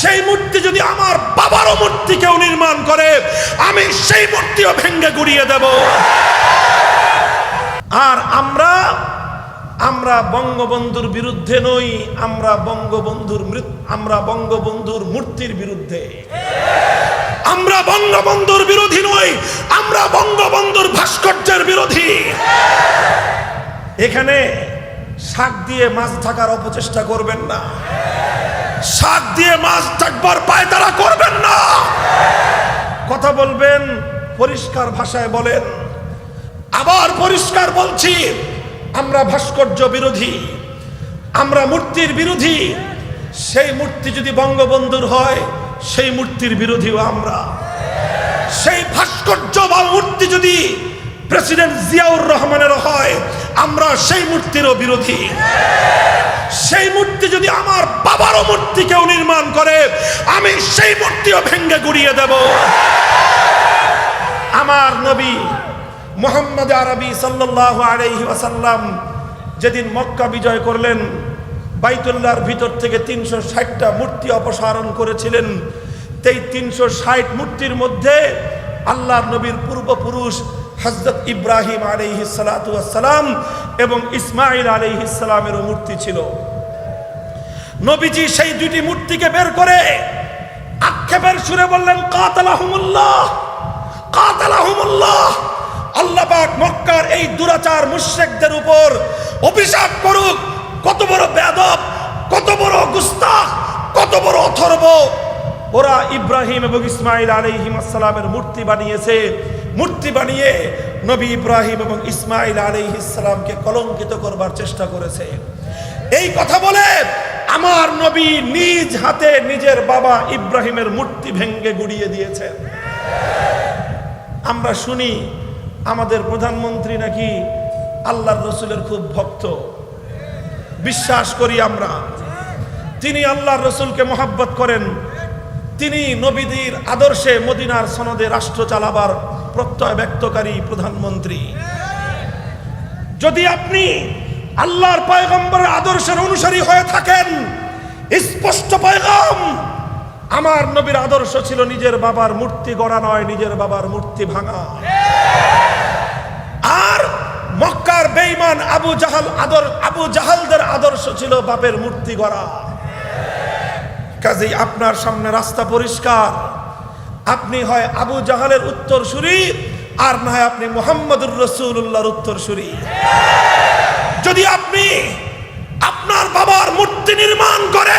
সেই মূর্তি যদি আমার বাবারও মূর্তি কেউ নির্মাণ করে, আমি সেই মূর্তিও ভেঙ্গে গুড়িয়ে দেব। আর আমরা আমরা বঙ্গবন্ধুর বিরুদ্ধে নই, আমরা বঙ্গবন্ধুর আমরা বঙ্গবন্ধুর মূর্তির বিরুদ্ধে। আমরা বঙ্গবন্ধুর বিরোধী নই, আমরা বঙ্গবন্ধুর ভাস্কর্যের বিরোধী। এখানে শাক দিয়ে মাছ থাকার অপচেষ্টা করবেন না। শাক দিয়ে মাছ ঢাকবার পায়তারা করবেন না। কথা বলবেন, পরিষ্কার ভাষায় বলেন। আবার পরিষ্কার বলছি, আমরা ভাস্কর্য বিরোধী, আমরা মূর্তির বিরোধী। সেই মূর্তি যদি বঙ্গবন্ধুর হয়, সেই মূর্তির বিরোধীও আমরা। সেই ভাস্কর্য বা মূর্তি যদি প্রেসিডেন্ট জিয়াউর রহমানের হয় আমরা সেই মূর্তিরও বিরোধী। সেই মূর্তি যদি আমার বাবারও মূর্তি কেউ নির্মাণ করে, আমি সেই মূর্তিও ভেঙ্গে গুড়িয়ে দেব। আমার নবী মোহাম্মদ আরবি সাল্লাহ আলাইহি ওয়াসাল্লাম যেদিন মক্কা বিজয় করলেন, বাইতুল্লাহর ভিতর থেকে তিনশো ষাটটা মূর্তি অপসারণ করেছিলেন। এই তিনশো ষাট মূর্তির মধ্যে আল্লাহ নবীর পূর্বপুরুষ হজরত ইব্রাহিম আলাইহি সালাম এবং ইসমাইল আলাইহি সালামেরও মূর্তি ছিল। নবীজি সেই দুটি মূর্তিকে বের করে আক্ষেপের সুরে বললেন, কাতালাহুমুল্লাহ! কাতালাহুমুল্লাহ! আল্লাহ পাক মক্কার এই দুরাচার মুশরিকদের উপর অভিশাপ করুক। কত বড় বেদব কত বড় গুস্তাখ, কত বড় অথর্ব। ওরা ইব্রাহিম এবং ইসমাইল আলাইহিম আসসালামের মূর্তি বানিয়েছে। মূর্তি বানিয়ে নবী ইব্রাহিম এবং ইসমাইল আলী ইসলামকে কলঙ্কিত করবার চেষ্টা করেছে। এই কথা বলে আমার নবী নিজ হাতে নিজের বাবা ইব্রাহিমের মূর্তি ভেঙ্গে গুড়িয়ে দিয়েছেন আমরা শুনি আমাদের প্রধানমন্ত্রী নাকি আল্লাহর রসুলের খুব ভক্ত। বিশ্বাস করি আমরা। তিনি আল্লাহর রসুলকে মহাব্বত করেন। তিনি নবীদের আদর্শে মদিনার সনদে রাষ্ট্র চালাবার প্রত্যয় ব্যক্তকারী প্রধানমন্ত্রী। যদি আপনি আল্লাহর পয়গম্বরের আদর্শের অনুসারী হয়ে থাকেন, স্পষ্ট পয়গম, আমার নবীর আদর্শ ছিল নিজের বাবার মূর্তি গড়া নয়, নিজের বাবার মূর্তি ভাঙা। আর মক্কার বেঈমান আবু জাহাল আদর আবু জাহালদের আদর্শ ছিল বাপের মূর্তি গড়া। কাজেই আপনার সামনে রাস্তা পরিষ্কার। আপনি হয় আবু জাহালের উত্তর সুরি আর না হয় আপনি মোহাম্মদুর রসুল্লাহর উত্তর সুরি যদি আপনি আপনার বাবার মূর্তি নির্মাণ বলতে